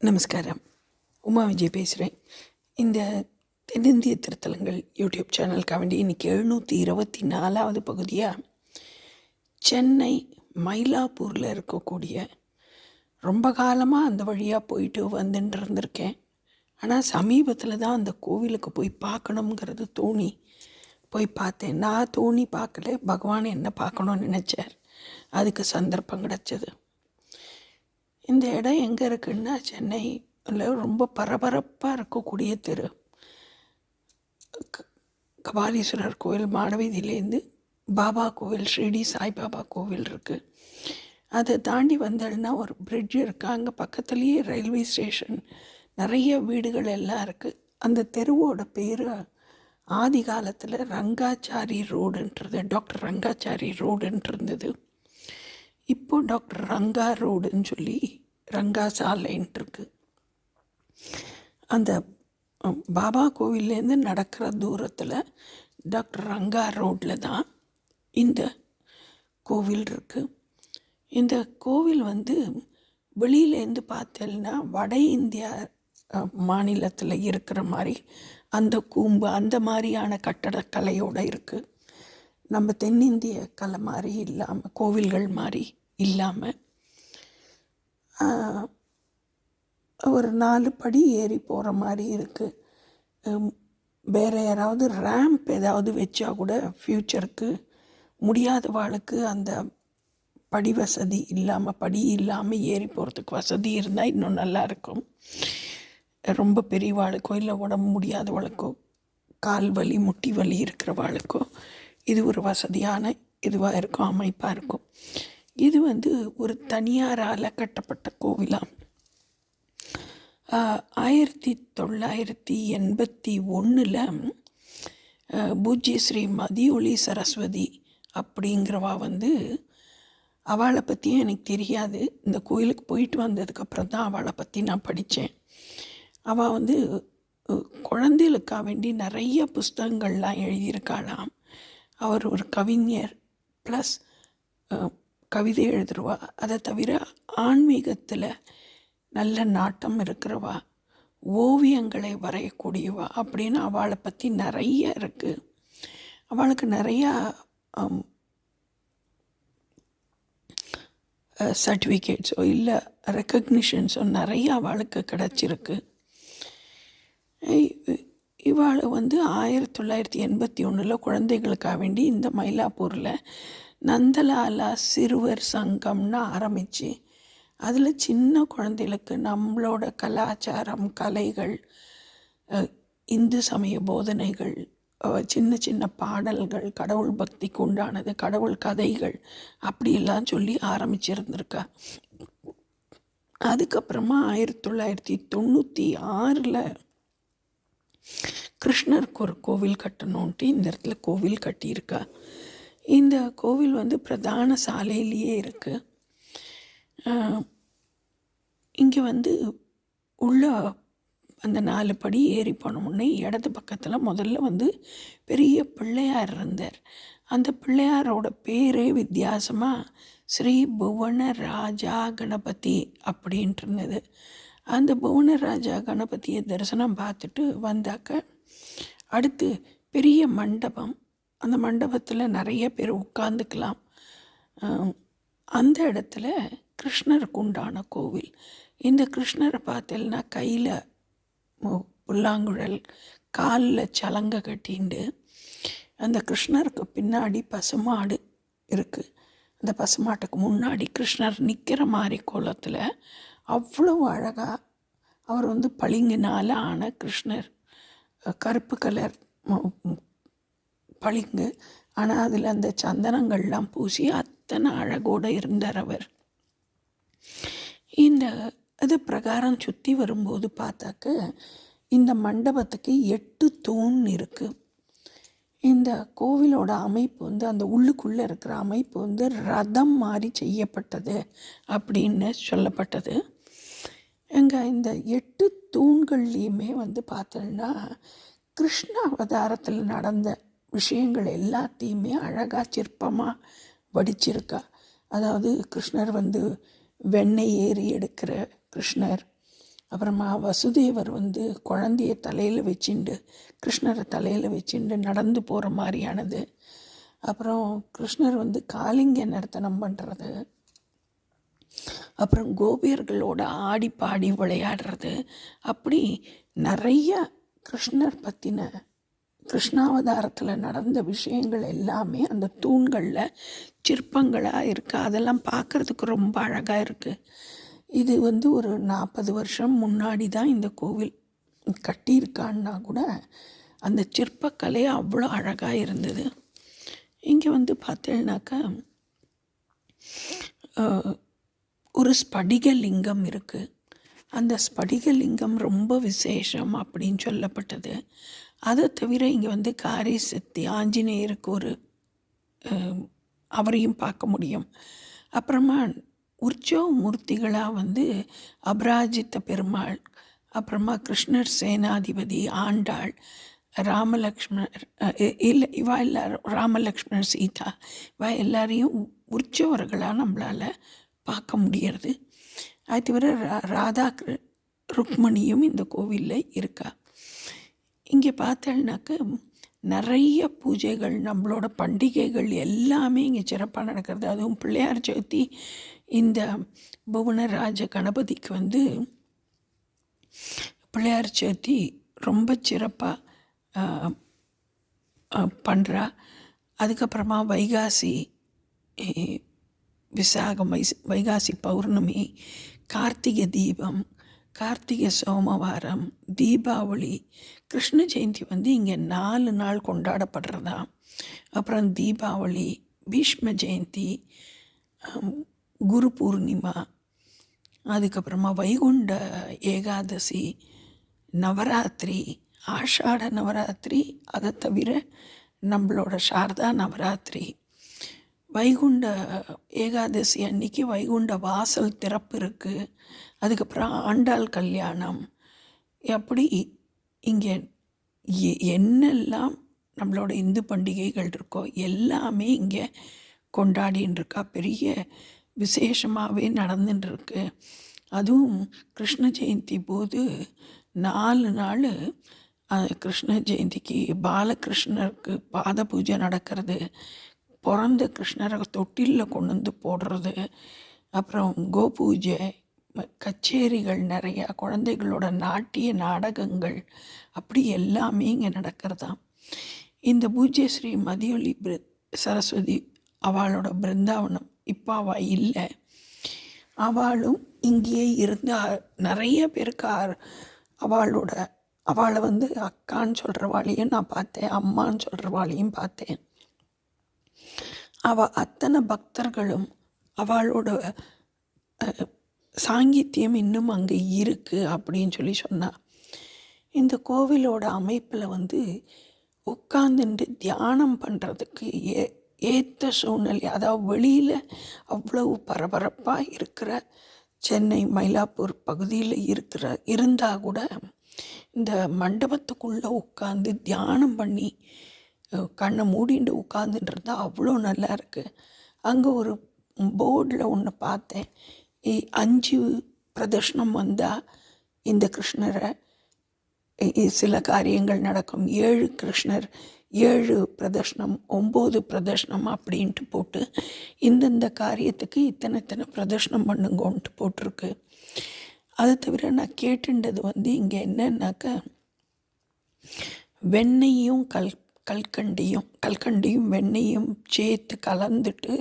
நமஸ்காரம். உமா விஜய் பேசுகிறேன் இந்த தென்னிந்திய திருத்தலங்கள் யூடியூப் சேனலுக்காக வேண்டி இன்றைக்கி எழுநூற்றி இருபத்தி நாலாவது பகுதியாக சென்னை மயிலாப்பூரில் இருக்கக்கூடிய ரொம்ப காலமாக அந்த வழியாக போயிட்டு வந்துட்டு இருந்திருக்கேன். ஆனால் சமீபத்தில் தான் அந்த கோவிலுக்கு போய் பார்க்கணுங்கிறது தோணி. போய் பார்த்தேன். நான் தோணி பார்க்கல. பகவான் என்ன பார்க்கணும்னு நினச்சார். அதுக்கு சந்தர்ப்பம் கிடச்சது. இந்த இடம் எங்கே இருக்குன்னா சென்னையில் ரொம்ப பரபரப்பாக இருக்கக்கூடிய தெரு. க- கபாலீஸ்வரர் கோவில் மாடவீதியிலேருந்து பாபா கோவில் ஷிரடி சாய்பாபா கோவில் இருக்குது அதை தாண்டி வந்தோம்னா ஒரு பிரிட்ஜ் இருக்குது அங்கே பக்கத்துலேயே ரயில்வே ஸ்டேஷன் நிறைய வீடுகள் எல்லாம் இருக்குது அந்த தெருவோட பேர் ஆதி காலத்தில் ரங்காச்சாரி ரோடுன்றது டாக்டர் ரங்காச்சாரி ரோடுன்ட்டு இருந்தது இப்போ டாக்டர் ரங்கா ரோடுன்னு சொல்லி ரங்கா சாலைன்ட்டு இருக்கு அந்த பாபா கோவில்லேருந்து நடக்கிற தூரத்தில் டாக்டர் ரங்கா ரோட்டில் தான் இந்த கோவில் இருக்குது இந்த கோவில் வந்து வெளியிலேருந்து பார்த்தேன்னா வட இந்தியா மாநிலத்தில் இருக்கிற மாதிரி அந்த கூம்பு அந்த மாதிரியான கட்டடக்கலையோடு இருக்குது நம்ம தென்னிந்திய கலை மாதிரி இல்லாமல் கோவில்கள் மாதிரி இல்லாமல் ஒரு நாலு படி ஏறி போகிற மாதிரி இருக்குது வேறு யாராவது ரேம்ப் ஏதாவது வச்சா கூட ஃப்யூச்சருக்கு முடியாத வாழ்க்கு அந்த படி வசதி இல்லாமல் படி இல்லாமல் ஏறி போகிறதுக்கு வசதி இருந்தால் இன்னும் நல்லா இருக்கும். ரொம்ப பெரியவாளுக்கோ இல்லை உடம்பு முடியாதவளுக்கோ கால் வலி முட்டி வலி இருக்கிற இருக்கிறவாளுக்கோ இது ஒரு வசதியான இதுவாக இருக்கும் அமைப்பாக இருக்கும். இது வந்து ஒரு தனியாரால் கட்டப்பட்ட கோவிலாம் ஆயிரத்தி தொள்ளாயிரத்தி எண்பத்தி ஒன்றில் பூஜ்ய ஸ்ரீ மதியொளி சரஸ்வதி அப்படிங்கிறவா வந்து அவளை பற்றியும் எனக்கு தெரியாது. இந்த கோயிலுக்கு போயிட்டு வந்ததுக்கப்புறம் தான் அவளை பற்றி நான் படித்தேன் அவள் வந்து குழந்தைகளுக்காக வேண்டி நிறைய புஸ்தகங்கள்லாம் எழுதியிருக்காளாம். அவர் ஒரு கவிஞர். ப்ளஸ் கவிதை எழுதுருவா அதை தவிர ஆன்மீகத்தில் நல்ல நாட்டம் இருக்கிறவா? ஓவியங்களை வரையக்கூடியவா? அப்படின்னு அவளை பற்றி நிறைய இருக்குது அவளுக்கு நிறையா சர்டிஃபிகேட்ஸோ இல்லை ரெக்கக்னிஷன்ஸோ நிறைய அவளுக்கு கிடச்சிருக்கு. இவாள் வந்து ஆயிரத்தி தொள்ளாயிரத்தி எண்பத்தி ஒன்றில் குழந்தைகளுக்காக வேண்டி இந்த மயிலாப்பூரில் நந்தலாலா சிறுவர் சங்கம்னு ஆரம்பித்து அதில் சின்ன குழந்தைகளுக்கு நம்மளோட கலாச்சாரம் கலைகள் இந்து சமய போதனைகள் சின்ன சின்ன பாடல்கள் கடவுள் பக்திக்கு உண்டானது கடவுள் கதைகள் அப்படியெல்லாம் சொல்லி ஆரம்பிச்சிருந்திருக்கா. அதுக்கப்புறமா ஆயிரத்தி தொள்ளாயிரத்தி தொண்ணூற்றி ஆறில் கிருஷ்ணருக்கு ஒரு கோவில் கட்டணுன்ட்டு இந்த இடத்துல கோவில் கட்டியிருக்கா. இந்த கோவில் வந்து பிரதான சாலையிலேயே இருக்குது இங்கே வந்து உள்ள அந்த நாலு படி ஏறி போனோடனே இடது பக்கத்தில் முதல்ல வந்து பெரிய பிள்ளையார் இருந்தார். அந்த பிள்ளையாரோட பேரே வித்தியாசமாக ஸ்ரீ புவன ராஜா கணபதி அப்படின்ட்டு இருந்தது. அந்த புவன ராஜா கணபதியை தரிசனம் பார்த்துட்டு வந்தாக்க அடுத்து பெரிய மண்டபம் அந்த மண்டபத்தில் நிறைய பேர் உட்காந்துக்கலாம் அந்த இடத்துல கிருஷ்ணருக்கு உண்டான கோவில். இந்த கிருஷ்ணரை பார்த்தேன்னா கையில் புல்லாங்குழல் காலில் சலங்கை கட்டிண்டு அந்த கிருஷ்ணருக்கு பின்னாடி பசுமாடு இருக்குது அந்த பசுமாட்டுக்கு முன்னாடி கிருஷ்ணர் நிற்கிற மாதிரி கோலத்தில் அவ்வளோ அழகாக அவர் வந்து பளிங்கினால் ஆன கிருஷ்ணர். கருப்பு கலர் பளிங்கு. ஆனால் அதில் அந்த சந்தனங்கள்லாம் பூசி அத்தனை அழகோடு இருந்தார் அவர். இந்த இது பிரகாரம் சுற்றி வரும்போது பார்த்தாக்க இந்த மண்டபத்துக்கு எட்டு தூண் இருக்குது இந்த கோவிலோட அமைப்பு வந்து அந்த உள்ளுக்குள்ளே இருக்கிற அமைப்பு வந்து ரதம் மாதிரி செய்யப்பட்டது அப்படின்னு சொல்லப்பட்டது. எங்க இந்த எட்டு தூண்கள்லேயுமே வந்து பார்த்தோன்னா கிருஷ்ண அவதாரத்தில் நடந்த விஷயங்கள் எல்லாத்தையுமே அழகாக சிற்பமாக வடிச்சிருக்கா. அதாவது கிருஷ்ணர் வந்து வெண்ணெய் ஏறி எடுக்கிற கிருஷ்ணர். அப்புறமா வசுதேவர் வந்து குழந்தைய தலையில் வச்சுண்டு கிருஷ்ணரை தலையில் வச்சுண்டு நடந்து போகிற மாதிரியானது. அப்புறம் கிருஷ்ணர் வந்து காளிங்க நர்த்தனம் பண்ணுறது அப்புறம் கோபியர்களோட ஆடி பாடி விளையாடுறது. அப்படி நிறைய கிருஷ்ணர் பற்றின கிருஷ்ணாவதாரத்தில் நடந்த விஷயங்கள் எல்லாமே அந்த தூண்களில் சிற்பங்களாக இருக்குது அதெல்லாம் பார்க்குறதுக்கு ரொம்ப அழகாக இருக்குது இது வந்து ஒரு நாற்பது வருஷம் முன்னாடி தான் இந்த கோவில் கட்டியிருக்கான்னா கூட அந்த சிற்பக்கலை அவ்வளோ அழகாக இருந்தது. இங்கே வந்து பார்த்தேன்னாக்கா ஒரு ஸ்படிகலிங்கம் இருக்குது அந்த ஸ்படிகலிங்கம் ரொம்ப விசேஷம் அப்படின்னு சொல்லப்பட்டது. அதை தவிர இங்கே வந்து காரி சக்தி ஆஞ்சநேயருக்கு ஒரு அவரையும் பார்க்க முடியும். அப்புறமா உற்சவ மூர்த்திகளாக வந்து அபராஜித்த பெருமாள் அப்புறமா கிருஷ்ணர் சேனாதிபதி ஆண்டாள் ராமலக்ஷ்மணர் இல்லை இவா எல்லாரும் ராமலக்ஷ்மணர் சீதா இவா எல்லாரையும் உற்சவர்களாக நம்மளால் பார்க்க முடியறது. அது தவிர ராதா ருக்மணியும் இந்த கோவிலில் இருக்கா. இங்கே பார்த்தேன்னாக்க நிறைய பூஜைகள் நம்மளோட பண்டிகைகள் எல்லாமே இங்கே சிறப்பாக நடக்கிறது. அதுவும் பிள்ளையார் சதுர்த்தி இந்த புவனராஜ கணபதிக்கு வந்து பிள்ளையார் சதுர்த்தி ரொம்ப சிறப்பாக பண்ணுறா அதுக்கப்புறமா வைகாசி விசாகம் வை வைகாசி பௌர்ணமி கார்த்திகை தீபம் கார்த்திகை சோமவாரம் தீபாவளி கிருஷ்ண ஜெயந்தி வந்து இங்கே நாலு நாள் கொண்டாடப்படுறதா? அப்புறம் தீபாவளி பீஷ்ம ஜெயந்தி குரு பூர்ணிமா அதுக்கப்புறமா வைகுண்ட ஏகாதசி நவராத்திரி ஆஷாட நவராத்திரி அதை தவிர நம்மளோட சாரதா நவராத்திரி. வைகுண்ட ஏகாதசி அன்னைக்கு வைகுண்ட வாசல் திறப்பு இருக்குது அதுக்கப்புறம் ஆண்டாள் கல்யாணம். எப்படி இங்கே என்னெல்லாம் நம்மளோட இந்து பண்டிகைகள் இருக்கோ எல்லாமே இங்கே கொண்டாடின்னு இருக்கா. பெரிய விசேஷமாகவே நடந்துட்டுருக்கு அதுவும் கிருஷ்ண ஜெயந்தி போது நாலு நாள் கிருஷ்ண ஜெயந்திக்கு பாலகிருஷ்ணருக்கு பாத பூஜை நடக்கிறது. பிறந்த கிருஷ்ணரை தொட்டிலில் கொண்டு வந்து போடுறது. அப்புறம் கோபூஜை கச்சேரிகள் நிறையா குழந்தைகளோட நாட்டிய நாடகங்கள் அப்படி எல்லாமே இங்கே நடக்கிறதாம் இந்த பூஜ்ய ஸ்ரீ மதியொலி பிர சரஸ்வதி அவளோட பிருந்தாவனம் இப்போ அவள் இல்லை. அவளும் இங்கேயே இருந்து நிறைய பேருக்கு அவளோட அவளை வந்து அக்கான்னு சொல்கிறவாளையும் நான் பார்த்தேன் அம்மான்னு சொல்கிறவாளையும் பார்த்தேன். அவள் அத்தனை பக்தர்களும் அவளோட சாங்கித்யம் இன்னும் அங்கே இருக்குது அப்படின்னு சொல்லி சொன்னாள் இந்த கோவிலோட அமைப்பில் வந்து உட்காந்துட்டு தியானம் பண்ணுறதுக்கு ஏ ஏற்ற சூழ்நிலை அதாவது வெளியில் அவ்வளவு பரபரப்பாக இருக்கிற சென்னை மயிலாப்பூர் பகுதியில் இருக்கிற இருந்தால் கூட இந்த மண்டபத்துக்குள்ளே உட்காந்து தியானம் பண்ணி கண்ணை மூடிண்டு உட்காந்துட்டு அவ்வளோ நல்லா இருக்குது அங்கே ஒரு போர்டில் ஒன்று பார்த்தேன். அஞ்சு பிரதர்ஷனம் வந்தால் இந்த கிருஷ்ணரை. சில காரியங்கள் நடக்கும். ஏழு கிருஷ்ணர் ஏழு பிரதர்ஷனம் ஒம்பது பிரதர்ஷனம் அப்படின்ட்டு போட்டு இந்தந்த காரியத்துக்கு இத்தனை இத்தனை பிரதர்ஷனம் பண்ணுங்கன்ட்டு போட்டிருக்கு. அதை தவிர நான் கேட்டுண்டது வந்து இங்கே என்னன்னாக்கா வெண்ணையும் கல் கல்கண்டியும் கல்கண்டியும் வெண்ணையும் சேர்த்து கலந்துட்டு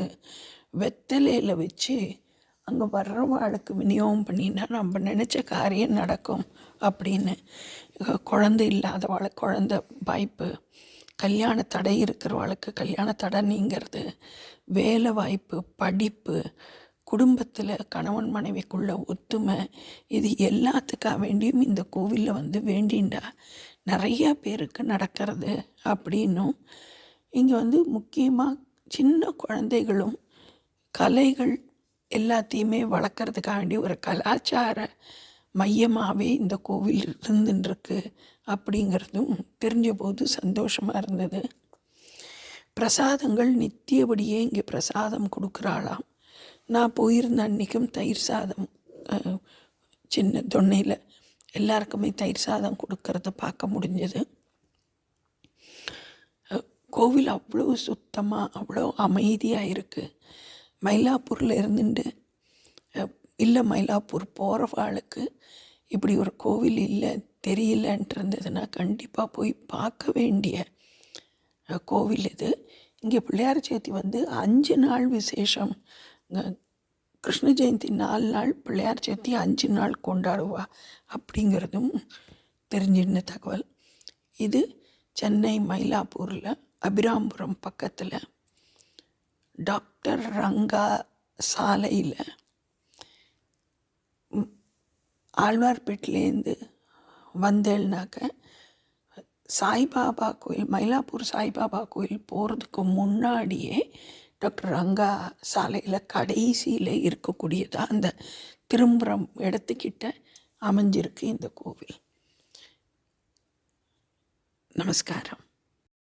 வெத்தலையில் வச்சு அங்கே வர்றவாளுக்கு விநியோகம் பண்ணினா நம்ம நினச்ச காரியம் நடக்கும் அப்படின்னு. குழந்தை இல்லாதவாளுக்கு குழந்த வாய்ப்பு கல்யாண தடை இருக்கிறவளுக்கு கல்யாண தடை நீங்கிறது வேலை வாய்ப்பு படிப்பு குடும்பத்தில் கணவன் மனைவிக்குள்ள ஒத்துமை இது எல்லாத்துக்காக வேண்டியும் இந்த கோவிலில் வந்து வேண்டிண்டா? நிறையா பேருக்கு நடக்கிறது அப்படின்னும் இங்கே வந்து முக்கியமாக சின்ன குழந்தைகளும் கலைகள் எல்லாத்தையுமே வளர்க்குறதுக்காண்டி ஒரு கலாச்சார மையமாகவே இந்த கோவில் இருந்துருக்கு அப்படிங்கிறதும் தெரிஞ்ச போது சந்தோஷமாக இருந்தது. பிரசாதங்கள் நித்தியபடியே இங்கே பிரசாதம் கொடுக்குறாளாம். நான் போயிருந்த அன்றைக்கும் தயிர் சாதம் சின்ன தொன்னையில் எல்லாருக்குமே தயிர் சாதம் கொடுக்கறத பார்க்க முடிஞ்சது. கோவில் அவ்வளோ சுத்தமாக அவ்வளோ அமைதியாக இருக்குது மயிலாப்பூரில் இருந்துட்டு இல்லை மயிலாப்பூர் போகிறவாளுக்கு இப்படி ஒரு கோவில் இல்லை தெரியலன்ட்டு இருந்ததுன்னா கண்டிப்பாக போய் பார்க்க வேண்டிய கோவில் இது. இங்கே பிள்ளையார் சேர்த்தி வந்து அஞ்சு நாள் விசேஷம் கிருஷ்ண ஜெயந்தி நாலு நாள் பிள்ளையார் சேர்த்தி அஞ்சு நாள் கொண்டாடுவா அப்படிங்கிறதும் தெரிஞ்சிருந்த தகவல். இது சென்னை மயிலாப்பூரில் அபிராம்புரம் பக்கத்தில் டாக்டர் ரங்கா சாலையில் ஆழ்வார்பேட்டிலேருந்து வந்தேன்னாக்க சாய்பாபா கோயில் மயிலாப்பூர் சாய்பாபா கோயில் போகிறதுக்கு முன்னாடியே டாக்டர் ரங்கா சாலையில் கடைசியில் இருக்கக்கூடியதாக அந்த திரும்புகிற இடத்துக்கிட்ட அமைஞ்சிருக்கு இந்த கோவில். நமஸ்காரம்.